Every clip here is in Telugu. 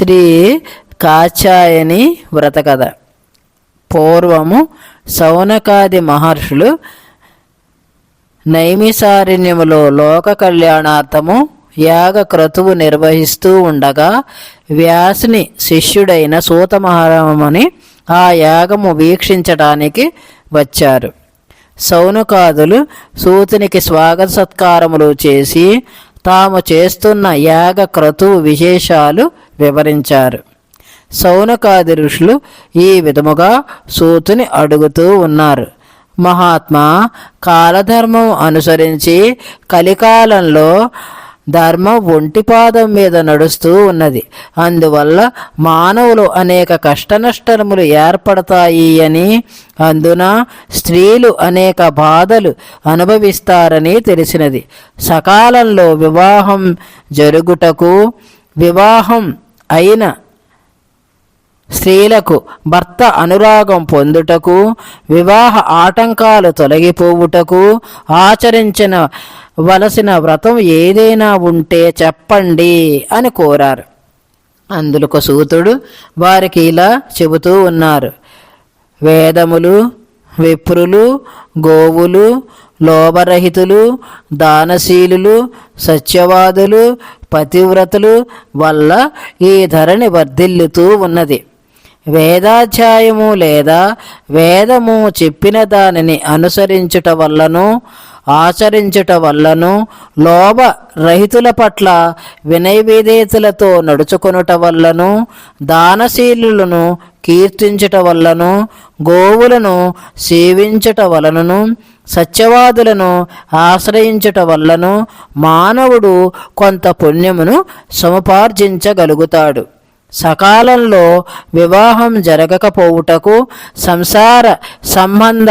శ్రీ కాచాయని వ్రతకథ. పూర్వము సౌనకాది మహర్షులు నైమిసారణ్యములో లోక కళ్యాణార్థము యాగ క్రతువు నిర్వహిస్తూ ఉండగా వ్యాసుని శిష్యుడైన సూతమహారామని ఆ యాగము వీక్షించడానికి వచ్చారు. సౌనకాదులు సూతునికి స్వాగత సత్కారములు చేసి తాము చేస్తున్న యాగ క్రతువు విశేషాలు వివరించారు. సౌనకాది ఋషులు ఈ విధముగా సూతుని అడుగుతూ ఉన్నారు. మహాత్మా కాలధర్మం అనుసరించి కలికాలంలో ధర్మం ఒంటిపాదం మీద నడుస్తూ ఉన్నది. అందువల్ల మానవులు అనేక కష్టనష్టములు ఏర్పడతాయి అని అందున స్త్రీలు అనేక బాధలు అనుభవిస్తారని తెలిసినది. సకాలంలో వివాహం జరుగుటకు వివాహం అయిన స్త్రీలకు భర్త అనురాగం పొందుటకు వివాహ ఆటంకాలు తొలగిపోవుటకు ఆచరించిన వలసిన వ్రతం ఏదైనా ఉంటే చెప్పండి అని కోరారు. అందులకు సూతుడు వారికి ఇలా చెబుతూ ఉన్నారు. వేదములు విప్రులు గోవులు లోభరహితులు దానశీలులు సత్యవాదులు పతివ్రతులు వల్ల ఈ ధరణి వర్ధిల్లుతూ ఉన్నది. వేదాధ్యాయము లేదా వేదము చెప్పిన దానిని అనుసరించుట వల్లను ఆచరించుట వల్లను లోభ రహితుల పట్ల వినయవిధేయతలతో నడుచుకొనుట వల్లను దానశీలులను కీర్తించుట వల్లను గోవులను సేవించుట వలనను సత్యవాదులను ఆశ్రయించుట వల్లను మానవుడు కొంత పుణ్యమును సముపార్జించగలుగుతాడు. సకాలంలో వివాహం జరగకపోవుటకు సంసార సంబంధ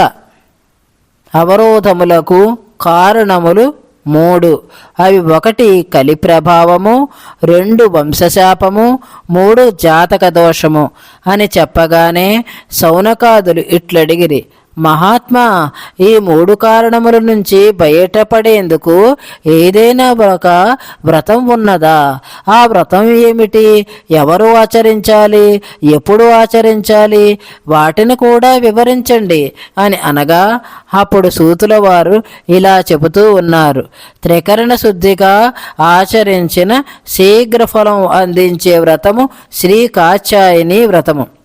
అవరోధములకు కారణములు మూడు. అవి ఒకటి కలి ప్రభావము రెండు వంశశాపము మూడు జాతక దోషము అని చెప్పగానే సౌనకాదులు ఇట్లడిగిరి మహాత్మా ఈ మూడు కారణముల నుంచి బయటపడేందుకు ఏదైనా ఒక వ్రతం ఉన్నదా? ఆ వ్రతం ఏమిటి? ఎవరు ఆచరించాలి? ఎప్పుడు ఆచరించాలి? వాటిని కూడా వివరించండి అని అనగా అప్పుడు సూతుల వారు ఇలా చెబుతూ ఉన్నారు. త్రికరణ శుద్ధిగా ఆచరించిన శీఘ్ర ఫలం అందించే వ్రతము శ్రీకాచాయని వ్రతము.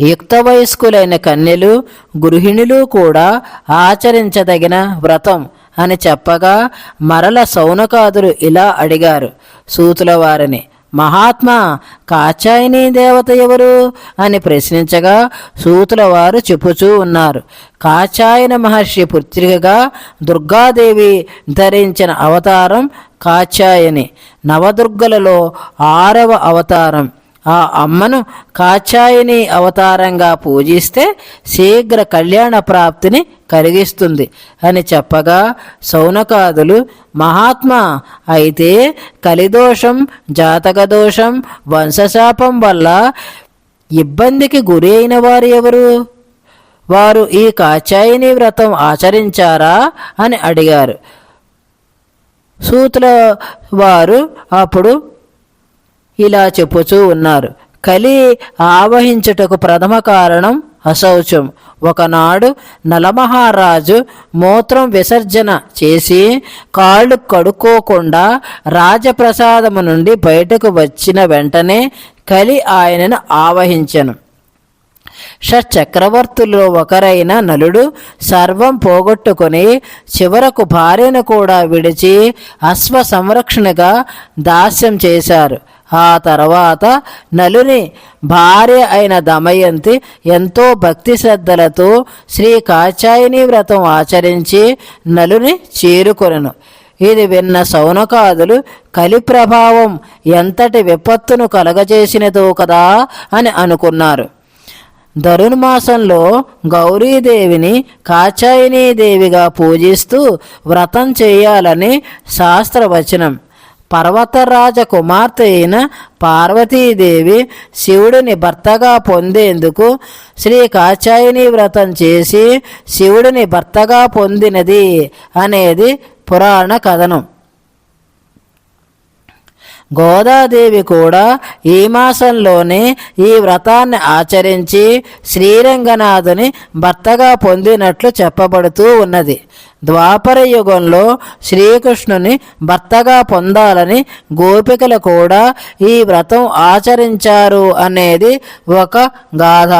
యుక్త వయస్కులైన కన్యలు గృహిణులు కూడా ఆచరించదగిన వ్రతం అని చెప్పగా మరల సౌనకాదులు ఇలా అడిగారు. సూతుల వారిని మహాత్మా కాచాయని దేవత ఎవరు? అని ప్రశ్నించగా సూతుల వారు చెప్పుచూ ఉన్నారు. కాచాయన మహర్షి పుత్రికగా దుర్గాదేవి ధరించిన అవతారం కాచాయని నవదుర్గలలో ఆరవ అవతారం. ఆ అమ్మను కాచాయిని అవతారంగా పూజిస్తే శీఘ్ర కళ్యాణ ప్రాప్తిని కలిగిస్తుంది అని చెప్పగా సౌనకాదులు మహాత్మా అయితే కలిదోషం జాతక దోషం వంశశాపం వల్ల ఇబ్బందికి గురి అయిన వారు ఎవరు? వారు ఈ కాచాయిని వ్రతం ఆచరించారా? అని అడిగారు. సూతుల వారు అప్పుడు ఇలా చెప్పుచూ ఉన్నారు. కలి ఆవహించుటకు ప్రథమ కారణం అశౌచం. ఒకనాడు నలమహారాజు మూత్రం విసర్జన చేసి కాళ్ళు కడుక్కోకుండా రాజప్రసాదము నుండి బయటకు వచ్చిన వెంటనే కలి ఆయనను ఆవహించను. షట్చక్రవర్తుల్లో ఒకరైన నలుడు సర్వం పోగొట్టుకొని చివరకు భార్యను కూడా విడిచి అశ్వ సంరక్షణగా దాస్యం చేశారు. ఆ తర్వాత నలుని భార్య అయిన దమయంతి ఎంతో భక్తి శ్రద్ధలతో శ్రీ కాచాయని వ్రతం ఆచరించి నలుని చేరుకొనను. ఇది విన్న సౌనకాదులు కలి ప్రభావం ఎంతటి విపత్తును కలగజేసినదో కదా అని అనుకున్నారు. ధనుర్మాసంలో గౌరీదేవిని కాచాయినీదేవిగా పూజిస్తూ వ్రతం చేయాలని శాస్త్రవచనం పర్వతరాజ కుమార్తె అయిన పార్వతీదేవి శివుడిని భర్తగా పొందేందుకు శ్రీ కాచాయిని వ్రతం చేసి శివుడిని భర్తగా పొందినది అనేది పురాణ కథనం. గోదాదేవి కూడా ఈ మాసంలోనే ఈ వ్రతాన్ని ఆచరించి శ్రీరంగనాథుని భర్తగా పొందినట్లు చెప్పబడుతూ ఉన్నది. ద్వాపర యుగంలో శ్రీకృష్ణుని భర్తగా పొందాలని గోపికలు కూడా ఈ వ్రతం ఆచరించారు అనేది ఒక గాథ.